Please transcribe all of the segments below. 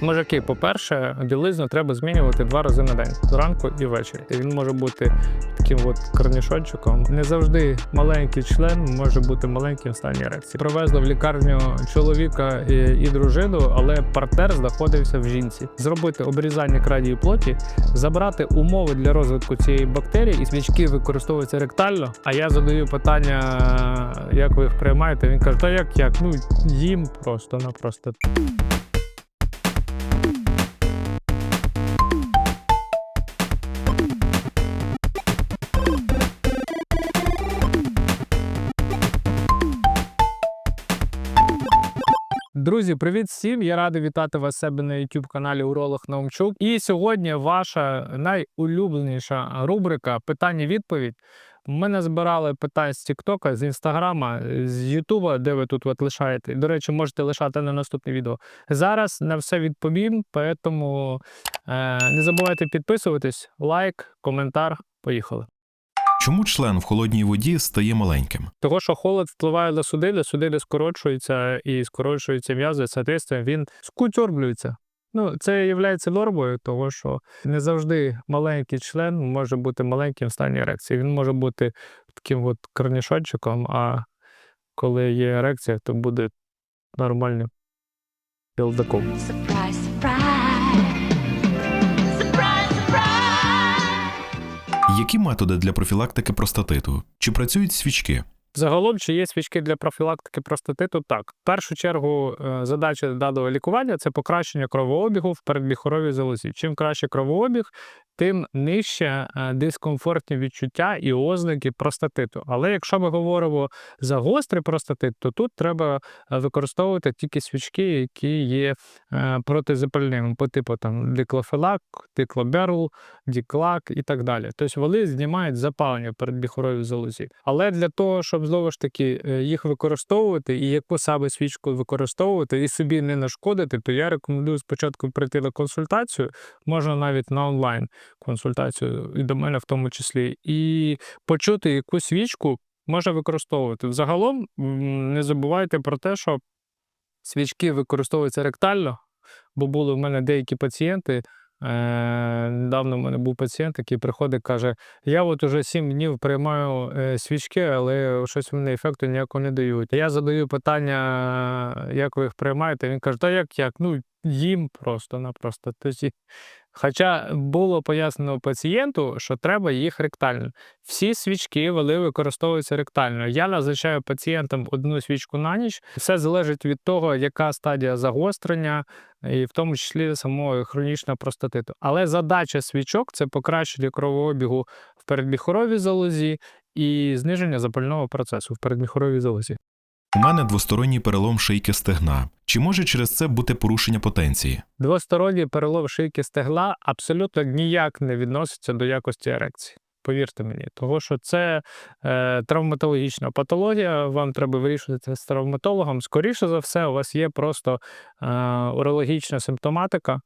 Мужики, по-перше, білизну треба змінювати два рази на день зранку і ввечері. І Він може бути таким от корнішончиком. Не завжди маленький член може бути маленьким в стані ерекції. Привезли в лікарню чоловіка і, і дружину, але партнер знаходився в жінці. Зробити обрізання крайньої плоті, забрати умови для розвитку цієї бактерії, і свічки використовуються ректально. А я задаю питання, як ви їх приймаєте. Він каже: Та як як? Ну їм просто-напросто. Друзі, привіт всім! Я радий вітати вас себе на youtube каналі Уролог Наумчук. І сьогодні ваша найулюбленіша рубрика Питання-відповідь. Мене збирали питання з Тіктока, з Інстаграма, з Ютуба, де ви тут от лишаєте. До речі, можете лишати на наступне відео. Зараз на все відповім, тому е, не забувайте підписуватись, лайк, коментар. Поїхали. Чому член в холодній воді стає маленьким? Того, що холод впливає на судини, судини скорочуються і скорочуються м'язи, соответственно, він скутьорблюється. Ну, це є нормою, того що не завжди маленький член може бути маленьким в стані ерекції. Він може бути таким от корнішончиком, а коли є ерекція, то буде нормальним пілдаком. Surprise, surprise. Surprise, Які методи для профілактики простатиту? Чи працюють свічки? Загалом, чи є свічки для профілактики простатиту? Так, в першу чергу, е, задача даного лікування це покращення кровообігу в передміхоровій залозі. Чим краще кровообіг, тим нижче е, дискомфортні відчуття і ознаки простатиту. Але якщо ми говоримо за гострий простатит, то тут треба е, використовувати тільки свічки, які є протизапальними, по типу там диклофелак, диклоберл, діклак і так далі. Тобто вони знімають запалення в передміхоровій залозі. Але для того, щоб знову ж таки е, їх використовувати і яку саме свічку використовувати і собі не нашкодити, то я рекомендую спочатку прийти на консультацію, можна навіть на онлайн консультацію, і до мене в тому числі, і почути, яку свічку можна використовувати. Взагалом не забувайте про те, що свічки використовуються ректально, бо були в мене деякі пацієнти. Е, недавно в мене був пацієнт, який приходить каже: Я от уже 7 днів приймаю е, свічки, але щось вони ефекту ніякого не дають. Я задаю питання, як ви їх приймаєте. Він каже, та як як? Ну, їм просто-напросто. Тобто, Хоча було пояснено пацієнту, що треба їх ректально. Всі свічки вони використовуються ректально. Я назначаю пацієнтам одну свічку на ніч. Все залежить від того, яка стадія загострення, і в тому числі самого хронічного простатиту. Але задача свічок це покращення кровообігу в передміхоровій залозі і зниження запального процесу в передміхоровій залозі. У мене двосторонній перелом шийки стегна. Чи може через це бути порушення потенції? Двосторонній перелов шийки стегла абсолютно ніяк не відноситься до якості ерекції. Повірте мені, того що це е, травматологічна патологія, вам треба вирішувати з травматологом. Скоріше за все, у вас є просто е, урологічна симптоматика,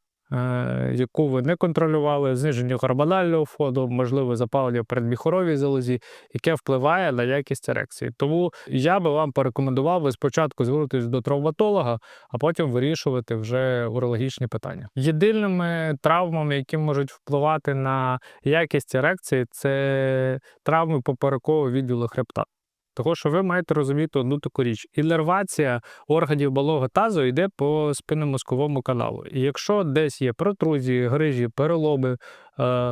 яку ви не контролювали, зниження гормонального фону, можливо, запалення передміхоровій залозі, яке впливає на якість ерекції. Тому я би вам порекомендував ви спочатку звернутися до травматолога, а потім вирішувати вже урологічні питання. Єдиними травмами, які можуть впливати на якість ерекції, це травми поперекового відділу хребта. Того, що ви маєте розуміти одну таку річ: іннервація органів малого тазу йде по спинномозковому каналу. І якщо десь є протрузії, грижі, переломи е,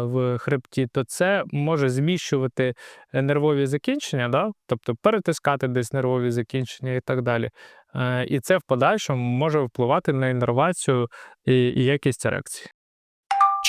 в хребті, то це може зміщувати е, нервові закінчення, да? тобто перетискати десь нервові закінчення і так далі. Е, і це в подальшому може впливати на іннервацію і, і якість ерекції.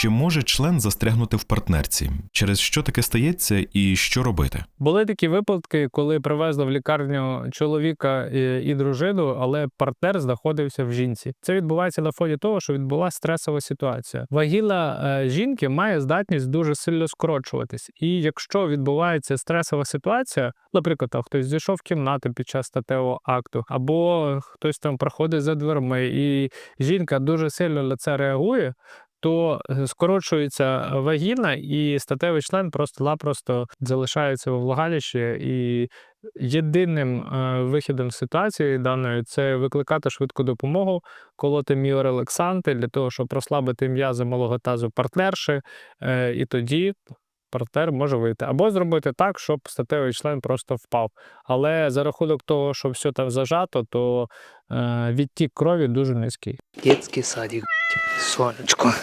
Чи може член застрягнути в партнерці? Через що таке стається і що робити? Були такі випадки, коли привезли в лікарню чоловіка і, і дружину, але партнер знаходився в жінці. Це відбувається на фоні того, що відбулася стресова ситуація. Вагіна е, жінки має здатність дуже сильно скорочуватись. І якщо відбувається стресова ситуація, наприклад, там хтось зійшов в кімнату під час статевого акту, або хтось там проходить за дверми, і жінка дуже сильно на це реагує. То е, скорочується вагіна, і статевий член просто-напросто залишається у влагалищі. І єдиним е, вихідом ситуації даної це викликати швидку допомогу, колоти міорелаксанти для того, щоб розслабити м'язи малого тазу партнерши, е, і тоді партнер може вийти. Або зробити так, щоб статевий член просто впав. Але за рахунок того, що все там зажато, то е, відтік крові дуже низький. Детский садик, сонечко.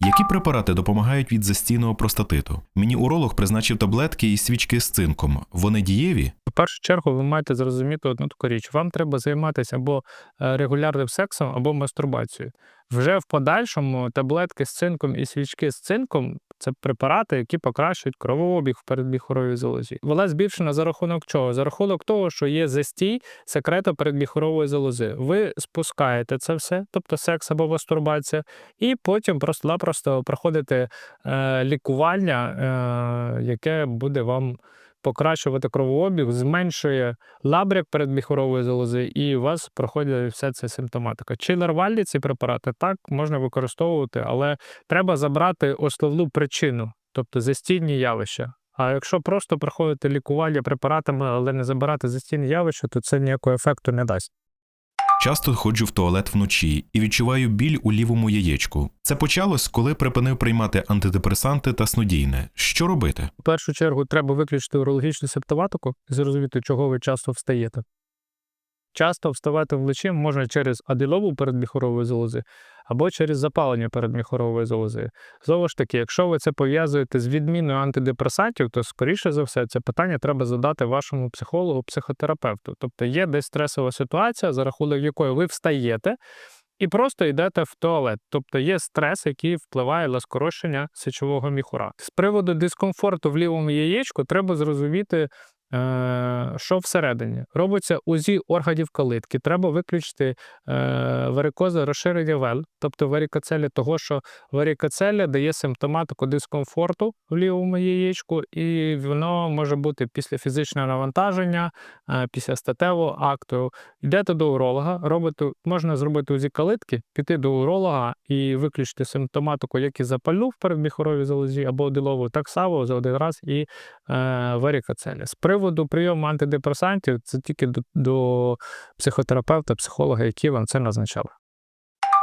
Які препарати допомагають від застійного простатиту? Мені уролог призначив таблетки і свічки з цинком. Вони дієві? В першу чергу ви маєте зрозуміти одну таку річ: вам треба займатися або е, регулярним сексом, або мастурбацією. Вже в подальшому таблетки з цинком і свічки з цинком це препарати, які покращують кровообіг в передміхоровій залозі. Вона збільшена за рахунок чого? За рахунок того, що є застій секрету передміхорової залози. Ви спускаєте це все, тобто секс або мастурбація, і потім просто-напросто проходите е, лікування, е, яке буде вам покращувати кровообіг, зменшує лабряк передміхорової залози, і у вас проходить вся ця симптоматика. Чи нормальні ці препарати? Так, можна використовувати, але треба забрати основну причину, тобто застійні явища. А якщо просто проходити лікування препаратами, але не забирати застійні явища, то це ніякого ефекту не дасть. Часто ходжу в туалет вночі і відчуваю біль у лівому яєчку. Це почалось, коли припинив приймати антидепресанти та снодійне. Що робити? В першу чергу треба виключити урологічну симптоматику і зрозуміти, чого ви часто встаєте. Часто вставати вночі можна через аденому передміхорової залози або через запалення передміхорової залози. Знову ж таки, якщо ви це пов'язуєте з відміною антидепресантів, то скоріше за все це питання треба задати вашому психологу, психотерапевту. Тобто є десь стресова ситуація, за рахунок якої ви встаєте. І просто йдете в туалет, тобто є стрес, який впливає на скорочення сечового міхура. З приводу дискомфорту в лівому яєчку треба зрозуміти, е, що всередині. Робиться УЗІ органів калитки. Треба виключити е, варикоза розширення вен, тобто варікоцелі, того, що варікоцелі дає симптоматику дискомфорту в лівому яєчку, і воно може бути після фізичного навантаження, е, після статевого акту. Йдете до уролога, робите, можна зробити УЗІ калитки, піти до уролога і виключити симптоматику, як і запальну в передміхоровій залозі або дилову, так само за один раз і е, варікоцелі. З приводу прийому антидепресантів, це тільки до, до психотерапевта, психолога, які вам це назначали.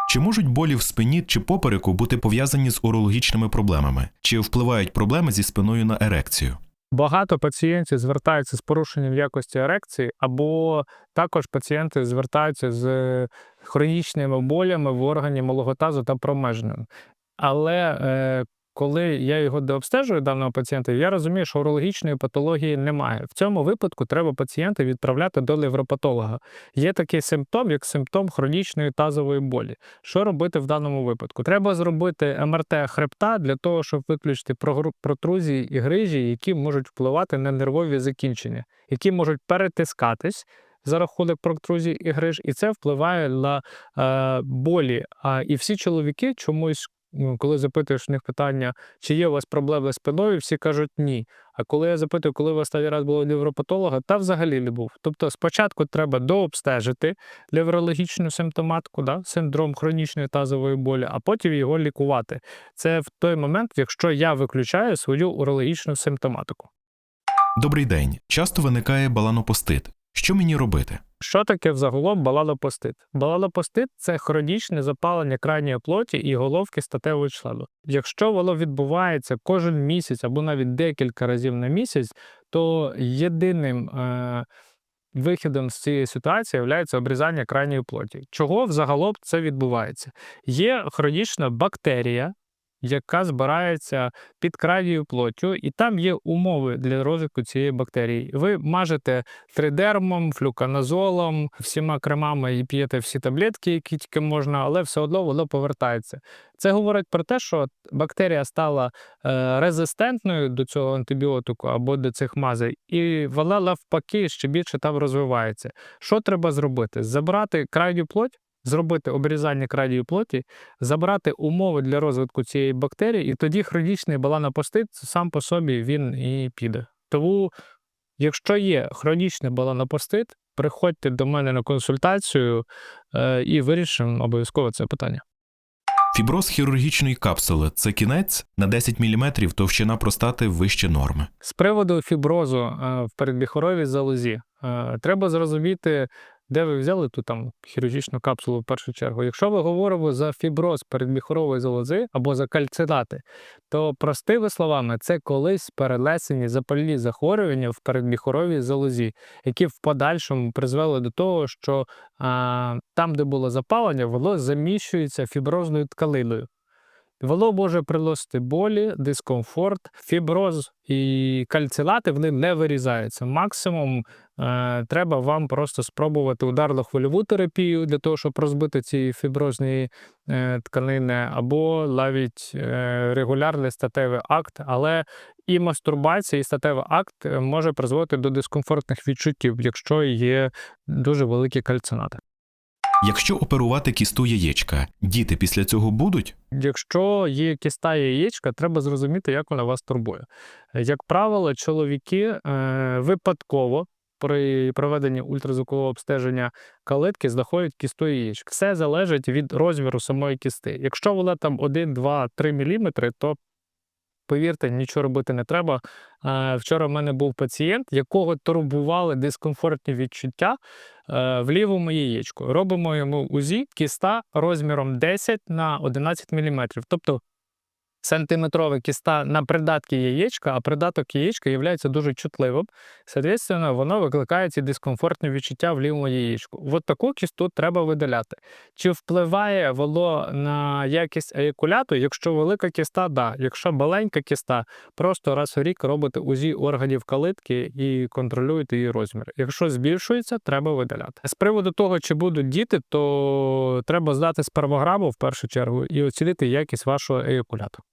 Чи можуть болі в спині чи попереку бути пов'язані з урологічними проблемами? Чи впливають проблеми зі спиною на ерекцію? Багато пацієнтів звертаються з порушенням якості ерекції, або також пацієнти звертаються з хронічними болями в органі малого тазу та промежним. Але е, коли я його дообстежую даного пацієнта, я розумію, що урологічної патології немає. В цьому випадку треба пацієнта відправляти до невропатолога. Є такий симптом, як симптом хронічної тазової болі. Що робити в даному випадку? Треба зробити МРТ хребта для того, щоб виключити протрузії і грижі, які можуть впливати на нервові закінчення, які можуть перетискатись. За рахунок протрузій і гриж, і це впливає на е, болі. А і всі чоловіки чомусь, коли запитуєш в них питання, чи є у вас проблеми з спиною, всі кажуть ні. А коли я запитую, коли ви останній раз були у невропатолога, та взагалі не був. Тобто спочатку треба дообстежити неврологічну симптоматику, да, синдром хронічної тазової болі, а потім його лікувати. Це в той момент, якщо я виключаю свою урологічну симптоматику. Добрий день. Часто виникає баланопостит. Що мені робити? Що таке взагалом баланопостит? Баланопостит – це хронічне запалення крайньої плоті і головки статевого члену. Якщо воно відбувається кожен місяць або навіть декілька разів на місяць, то єдиним е- вихідом з цієї ситуації є обрізання крайньої плоті. Чого взагалом це відбувається? Є хронічна бактерія, яка збирається під крайньою плоттю, і там є умови для розвитку цієї бактерії. Ви мажете тридермом, флюканазолом, всіма кремами і п'єте всі таблетки, які тільки можна, але все одно воно повертається. Це говорить про те, що бактерія стала е, резистентною до цього антибіотику або до цих мазей, і вона навпаки ще більше там розвивається. Що треба зробити? Забрати крайню плоть, зробити обрізання крайньої плоті, забрати умови для розвитку цієї бактерії, і тоді хронічний баланопостит сам по собі він і піде. Тому, якщо є хронічний баланопостит, приходьте до мене на консультацію е, і вирішимо обов'язково це питання. Фіброз хірургічної капсули це кінець на 10 мм товщина простати вище норми. З приводу фіброзу е, в передміхоровій залозі, е, треба зрозуміти, де ви взяли ту там хірургічну капсулу в першу чергу. Якщо ми говоримо за фіброз передміхорової залози або за кальцинати, то простими словами, це колись перенесені запальні захворювання в передміхоровій залозі, які в подальшому призвели до того, що а, там, де було запалення, воно заміщується фіброзною тканиною. Воно може приносити болі, дискомфорт, фіброз і кальцинати вони не вирізаються. Максимум е, треба вам просто спробувати ударно-хвильову терапію для того, щоб розбити ці фіброзні е, тканини, або навіть е, регулярний статевий акт. Але і мастурбація, і статевий акт е, може призводити до дискомфортних відчуттів, якщо є дуже великі кальцинати. Якщо оперувати кісту яєчка, діти після цього будуть? Якщо є киста яєчка, треба зрозуміти, як вона вас турбує. Як правило, чоловіки е, випадково при проведенні ультразвукового обстеження калитки знаходять кісту яєчка. Все залежить від розміру самої кісти. Якщо вона там 1, 2, 3 мм, то повірте, нічого робити не треба. Е, Вчора в мене був пацієнт, якого турбували дискомфортні відчуття е, в лівому яєчку. Робимо йому УЗІ, кіста розміром 10 на 11 мм. Тобто сантиметрова кіста на придатки яєчка, а придаток яєчка є дуже чутливим. Соответственно, воно викликає ці дискомфортні відчуття в лівому яєчку. От таку кісту треба видаляти. Чи впливає воно на якість еякуляту? Якщо велика кіста, да. Якщо маленька кіста, просто раз у рік робите УЗІ органів калитки і контролюєте її розмір. Якщо збільшується, треба видаляти. З приводу того, чи будуть діти, то треба здати спермограму в першу чергу і оцінити якість вашого еякуляту.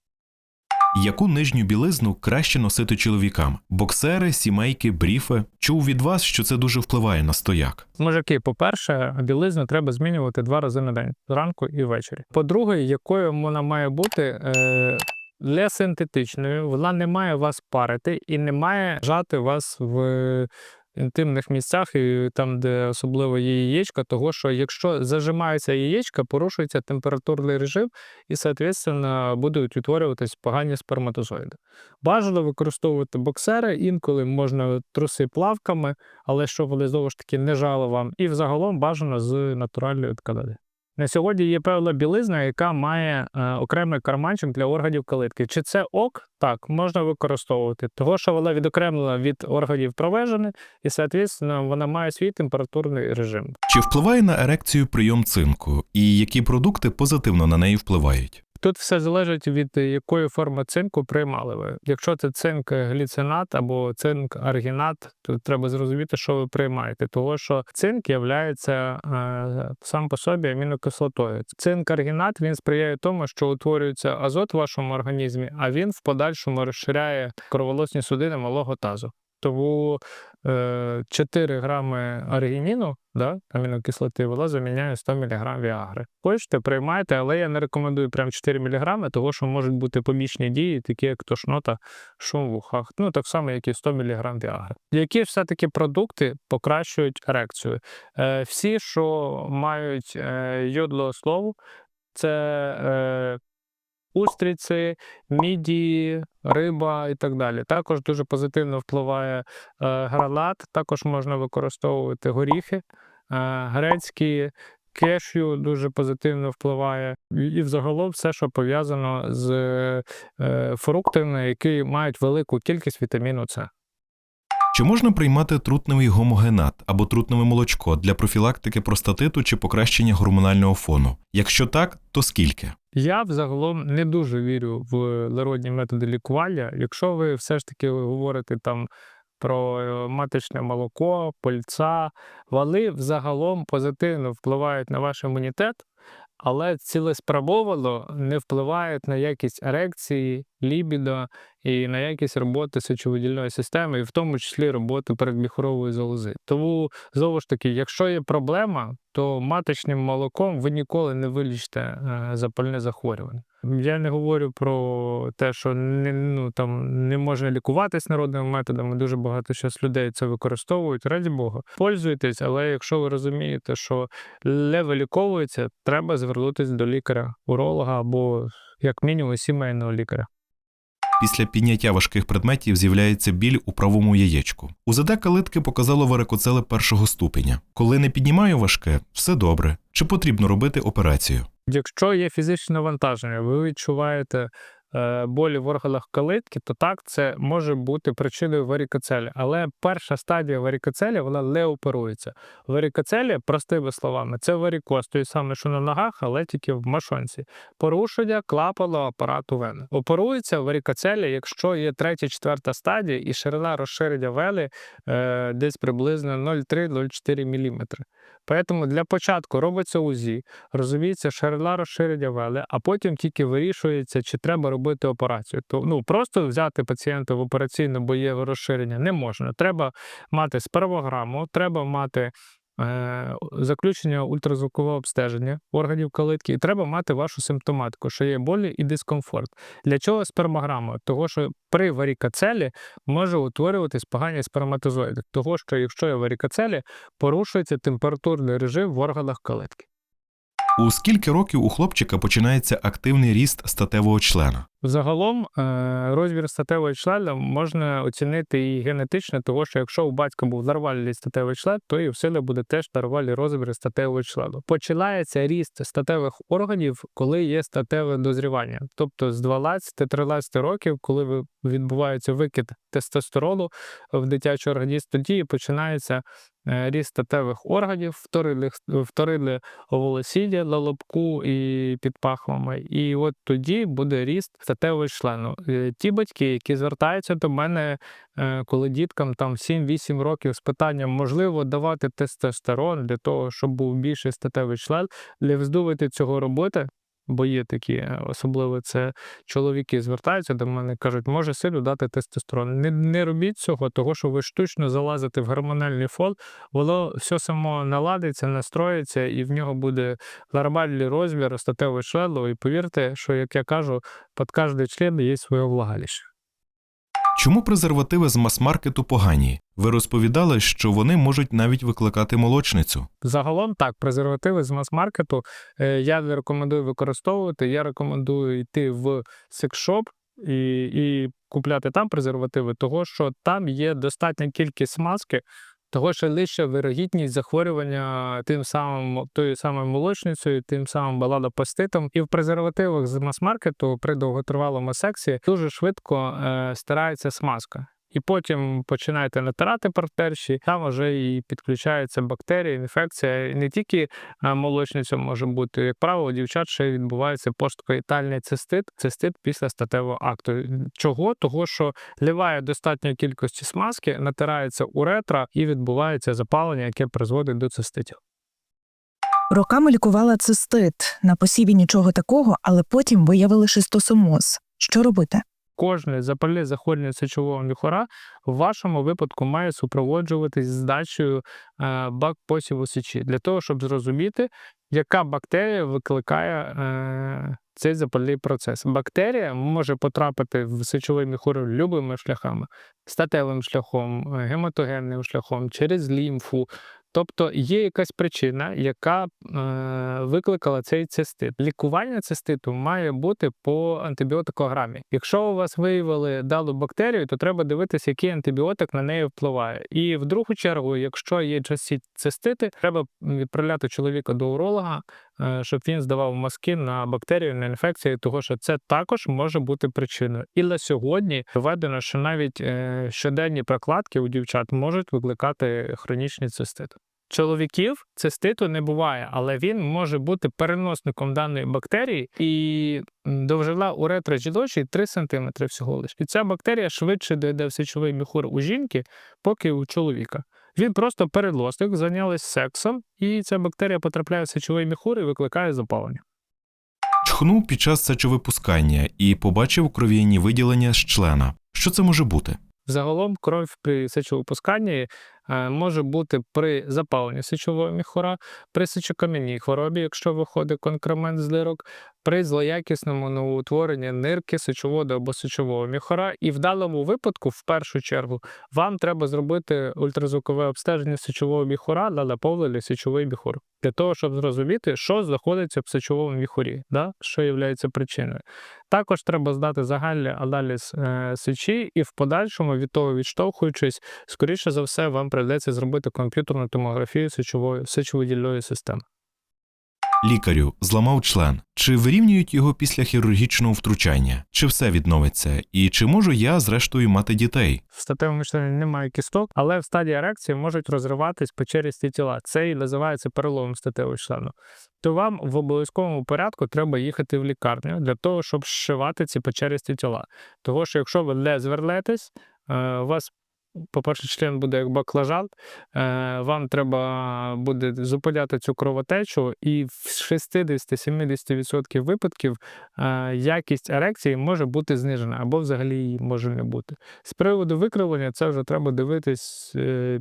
Яку нижню білизну краще носити чоловікам? Боксери, сімейки, бріфи? Чув від вас, що це дуже впливає на стояк. Мужики, по-перше, білизну треба змінювати два рази на день зранку і ввечері. По-друге, якою вона має бути. Е- для синтетичною, вона не має вас парити і не має жати вас в інтимних місцях, і там, де особливо є яєчка, того що якщо зажимається яєчка, порушується температурний режим, і, відповідно, будуть утворюватись погані сперматозоїди. Бажано використовувати боксери, інколи можна труси плавками, але щоб вони знову ж таки не жали вам. І взагалом бажано з натуральної тканини. На сьогодні є певна білизна, яка має е, окремий карманчик для органів калитки. Чи це ок? Так, можна використовувати, того що вона відокремлена від органів провежини, і, відповідно, вона має свій температурний режим. Чи впливає на ерекцію прийом цинку? І які продукти позитивно на неї впливають? Тут все залежить від е, якої форми цинку приймали ви. Якщо це цинк гліцинат або цинк аргінат, то треба зрозуміти, що ви приймаєте. Того що цинк є е, сам по собі амінокислотою. Цинк аргінат він сприяє тому, що утворюється азот в вашому організмі, а він в подальшому розширяє кроволосні судини малого тазу. Тому е, 4 грами аргініну, да, амінокислоти, вона заміняє 100 мг віагри. Хочете, приймайте, але я не рекомендую прям 4 мг, тому що можуть бути помічні дії, такі як тошнота, шум в ухах. Ну, так само, як і 100 мг віагри. Які все-таки продукти покращують ерекцію? Е, всі, що мають е, йодло слову, це е, устриці, мідії, риба і так далі. Також дуже позитивно впливає е, гранат, також можна використовувати горіхи, е, грецькі. Кешю дуже позитивно впливає, і і взагалом все, що пов'язано з е, фруктами, які мають велику кількість вітаміну С. Чи можна приймати трутневий гомогенат або трутневе молочко для профілактики простатиту чи покращення гормонального фону? Якщо так, то скільки? Я взагалом не дуже вірю в народні методи лікування. Якщо ви все ж таки говорите там про е, маточне молоко, польця, вони взагалом позитивно впливають на ваш імунітет, але цілеспрямовано не впливають на якість ерекції лібідо і на якість роботи сечовидільної системи, і в тому числі роботи передміхорової залози. Тому знову ж таки, якщо є проблема, то маточним молоком ви ніколи не вилічите е, запальне захворювання. Я не говорю про те, що не, ну, там, не можна лікуватись народними методами. Дуже багато зараз людей це використовують. Раді Бога, пользуйтесь, але якщо ви розумієте, що не виліковується, треба звернутися до лікаря, уролога або як мінімум сімейного лікаря. Після підняття важких предметів з'являється біль у правому яєчку. УЗД калитки показало варикоцели першого ступеня. Коли не піднімаю важке, все добре. Чи потрібно робити операцію? Якщо є фізичне навантаження, ви відчуваєте болі в органах калитки, то так це може бути причиною варікоцелі. Але перша стадія варікоцелі вона не оперується. Варікоцелі, простими словами, це варікоз, той саме, що на ногах, але тільки в машонці. Порушення клапану апарату вени. Оперується варікоцелі, якщо є третя, четверта стадія і ширина розширення вени е, десь приблизно 0,3-0,4 мм. Тому для початку робиться УЗІ, розуміється ширина розширення вели, а потім тільки вирішується, чи треба робити операцію. То ну просто взяти пацієнта в операційну, бо є розширення, не можна. Треба мати спермограму, треба мати. е, Заключення ультразвукового обстеження органів калитки, і треба мати вашу симптоматику, що є болі і дискомфорт. Для чого спермограма? Того, що при варікоцелі може утворюватись погані сперматозоїди. Того, що якщо є варікоцелі, порушується температурний режим в органах калитки. У скільки років у хлопчика починається активний ріст статевого члена? Загалом е, розмір статевого члена можна оцінити і генетично, того що якщо у батька був нормальний статевий член, то і в сили буде теж нормальний розмір статевого члену. Починається ріст статевих органів, коли є статеве дозрівання. Тобто з 12-13 років, коли відбувається викид тестостерону в дитячий організм, тоді починається е, ріст статевих органів, вторинних, вторинне волосіння на лобку і під пахвами. І от тоді буде ріст статевого члену. Е, Ті батьки, які звертаються до мене, е, коли діткам там 7-8 років з питанням, можливо, давати тестостерон для того, щоб був більший статевий член, не вздувати цього робити. Бо є такі, е, особливо це чоловіки звертаються до мене, кажуть, може сину дати тестостерон. Не, не робіть цього, того що ви штучно залазите в гормональний фон, воно все само наладиться, настроїться, і в нього буде нормальний розмір статевого члену. І повірте, що як я кажу, під кожний член є своє влагалище. Чому презервативи з мас-маркету погані? Ви розповідали, що вони можуть навіть викликати молочницю. Загалом так, презервативи з мас-маркету е, я не рекомендую використовувати. Я рекомендую йти в секшоп і, і купляти там презервативи, того що там є достатня кількість смазки, того що лише вирогідність захворювання тим самим тою самою молочницею, тим самим баладопаститом. І в презервативах з мас-маркету при довготривалому сексі дуже швидко е, стирається смазка. І потім починаєте натирати партерші, там вже і підключаються бактерії, інфекція. І не тільки молочниця може бути, як правило, дівчат ще відбувається посткоїтальний цистит, цистит після статевого акту. Чого? Того, що ливає достатньої кількості смазки, натирається уретра і відбувається запалення, яке призводить до циститів. Роками лікувала цистит. На посіві нічого такого, але потім виявили шистосомоз. Що робити? Кожне запальне захворювання сечового міхора в вашому випадку має супроводжуватись здачею е, бак посіву сечі для того, щоб зрозуміти, яка бактерія викликає е, цей запальний процес. Бактерія може потрапити в сечовий міхур любими шляхами: статевим шляхом, е, гематогенним шляхом, через лімфу. Тобто є якась причина, яка е, викликала цей цистит. Лікування циститу має бути по антибіотикограмі. Якщо у вас виявили далу бактерію, то треба дивитися, який антибіотик на неї впливає. І в другу чергу, якщо є часті цистити, треба відправляти чоловіка до уролога, щоб він здавав мазки на бактерію, на інфекцію, того що це також може бути причиною. І на сьогодні доведено, що навіть е, щоденні прокладки у дівчат можуть викликати хронічний цистит. Чоловіків циститу не буває, але він може бути переносником даної бактерії, і м, довжина уретри жіночої 3 см всього лише. І ця бактерія швидше дойде в сечовий міхур у жінки, поки у чоловіка. Він просто переносник, зайнялись сексом, і ця бактерія потрапляє в сечовий міхур і викликає запалення. Чхнув під час сечовипускання і побачив кров'яні виділення з члена. Що це може бути? Загалом кров при сечовипусканні може бути при запаленні сечового міхура, при сечокам'яній хворобі, якщо виходить конкремент з дирок, при злоякісному новоутворенні нирки сечоводу або сечового міхура. І в даному випадку, в першу чергу, вам треба зробити ультразвукове обстеження сечового міхура на наповнений сечовий міхур. Для того, щоб зрозуміти, що знаходиться в сечовому міхурі, да? що є причиною. Також треба здати загальний аналіз е, сечі, і в подальшому від того відштовхуючись, скоріше за все, вам прийдеться зробити комп'ютерну томографію сечової сечовидільної системи. Лікарю зламав член. Чи вирівнюють його після хірургічного втручання? Чи все відновиться? І чи можу я, зрештою, мати дітей? В статевому члені немає кісток, але в стадії ерекції можуть розриватись печерісті тіла. Це і називається переломом статевого члену. То вам в обов'язковому порядку треба їхати в лікарню для того, щоб зшивати ці печерісті тіла. Того що якщо ви не звернетесь, е, у вас. По-перше, член буде як баклажан, е, вам треба буде зупиняти цю кровотечу, і в 60-70% випадків е, якість ерекції може бути знижена або взагалі її може не бути. З приводу викривлення, це вже треба дивитись е,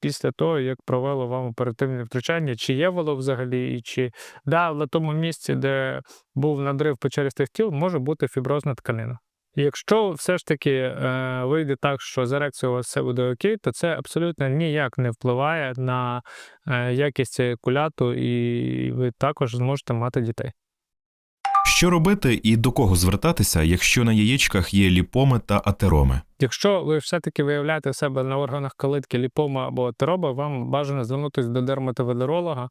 після того, як провело вам оперативне втручання, чи є воно взагалі, чи да, на тому місці, де був надрив печерістих тіл, може бути фіброзна тканина. Якщо все ж таки е, вийде так, що з ерекцією у вас все буде окей, то це абсолютно ніяк не впливає на е, якість куляту, і ви також зможете мати дітей. Що робити і до кого звертатися, якщо на яєчках є ліпоми та атероми? Якщо ви все-таки виявляєте в себе на органах калитки ліпома або атероба, вам бажано звернутися до дерматовенеролога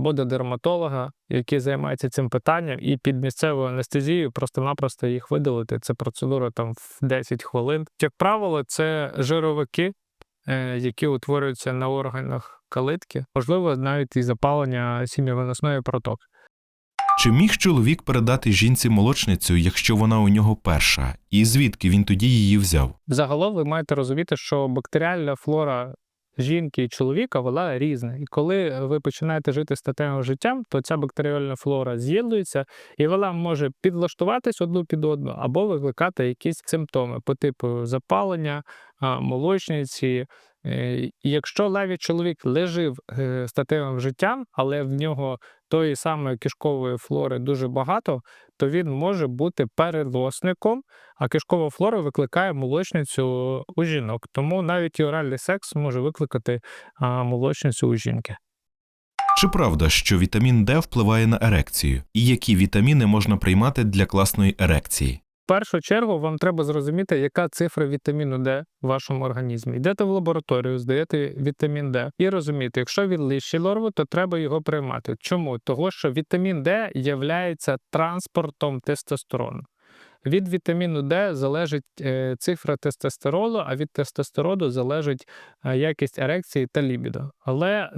або до дерматолога, який займається цим питанням, і під місцевою анестезією просто-напросто їх видалити. Це процедура там в 10 хвилин. Як правило, це жировики, е, які утворюються на органах калитки, можливо, навіть і запалення сім'євиносної протоки. Чи міг чоловік передати жінці молочницю, якщо вона у нього перша? І звідки він тоді її взяв? Загалом ви маєте розуміти, що бактеріальна флора жінки і чоловіка вона різна. І коли ви починаєте жити статевим життям, то ця бактеріальна флора з'єднується, і вона може підлаштуватись одну під одну або викликати якісь симптоми по типу запалення, молочниці. Е, якщо навіть чоловік лежив е, статевим життям, але в нього тої самої кишкової флори дуже багато, то він може бути переносником, а кишкова флора викликає молочницю у жінок. Тому навіть і оральний секс може викликати молочницю у жінки. Чи правда, що вітамін Д впливає на ерекцію? І які вітаміни можна приймати для класної ерекції? Першу чергу вам треба зрозуміти, яка цифра вітаміну Д в вашому організмі. Йдете в лабораторію, здаєте вітамін Д і розумієте, якщо він вищі норми, то треба його приймати. Чому? Того, що вітамін Д є транспортом тестостерону. Від вітаміну Д залежить е, цифра тестостерону, а від тестостерону залежить е, якість ерекції та лібідо. Але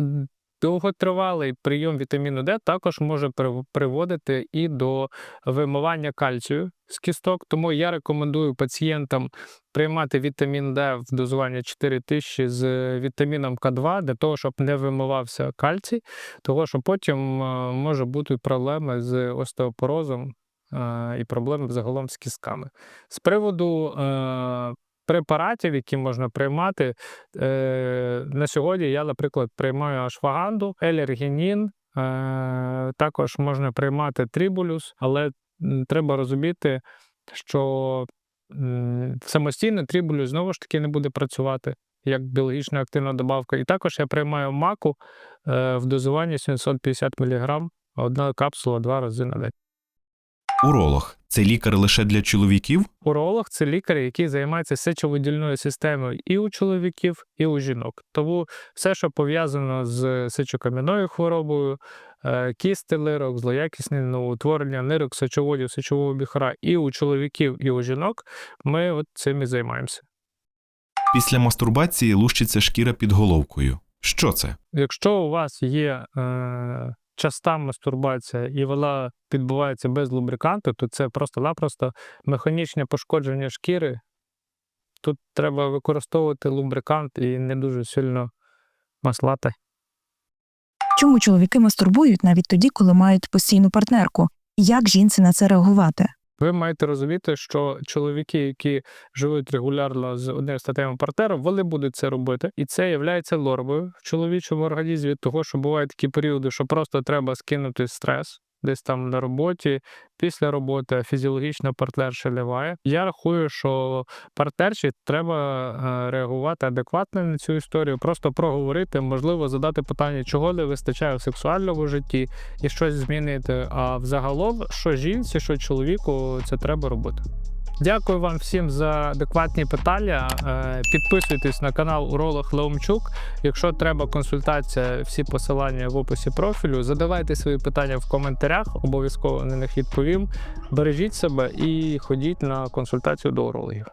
довготривалий прийом вітаміну Д також може приводити і до вимивання кальцію з кісток. Тому я рекомендую пацієнтам приймати вітамін Д в дозуванні 4000 з вітаміном К2 для того, щоб не вимивався кальцій, того що потім е, може бути проблеми з остеопорозом е, і проблеми загалом з кістками. З приводу е, препаратів, які можна приймати, е, на сьогодні я, наприклад, приймаю ашваганду, елергінін, е, також можна приймати трибулюс, але треба розуміти, що самостійно трибулюс знову ж таки не буде працювати як біологічно активна добавка. І також я приймаю маку е, в дозуванні 750 мг, одна капсула два рази на день. Уролог це лікар лише для чоловіків? Уролог це лікар, який займається сечовидільною системою і у чоловіків, і у жінок. Тому все, що пов'язано з сечокам'яною хворобою, е, кісти лирок, злоякісне новоутворення нирок, сечоводів, сечового біхара і у чоловіків, і у жінок, ми от цим і займаємося. Після мастурбації лущиться шкіра під головкою. Що це? Якщо у вас є е, часта мастурбація і вона відбувається без лубриканту, то це просто-напросто механічне пошкодження шкіри. Тут треба використовувати лубрикант і не дуже сильно маслати. Чому чоловіки мастурбують навіть тоді, коли мають постійну партнерку? Як жінці на це реагувати? Ви маєте розуміти, що чоловіки, які живуть регулярно з одним статевим партнером, вони будуть це робити, і це є нормою в чоловічому організмі, того що бувають такі періоди, що просто треба скинути стрес. Десь там на роботі, після роботи фізіологічно партнер ще. Я рахую, що партнерші треба е, реагувати адекватно на цю історію, просто проговорити, можливо, задати питання, чого не вистачає в сексуальному житті, і щось змінити. А взагалом, що жінці, що чоловіку, це треба робити. Дякую вам всім за адекватні питання. Е, Підписуйтесь на канал Уролог Леомчук. Якщо треба консультація, всі посилання в описі профілю. Задавайте свої питання в коментарях, обов'язково на них відповім. Бережіть себе і ходіть на консультацію до урологів.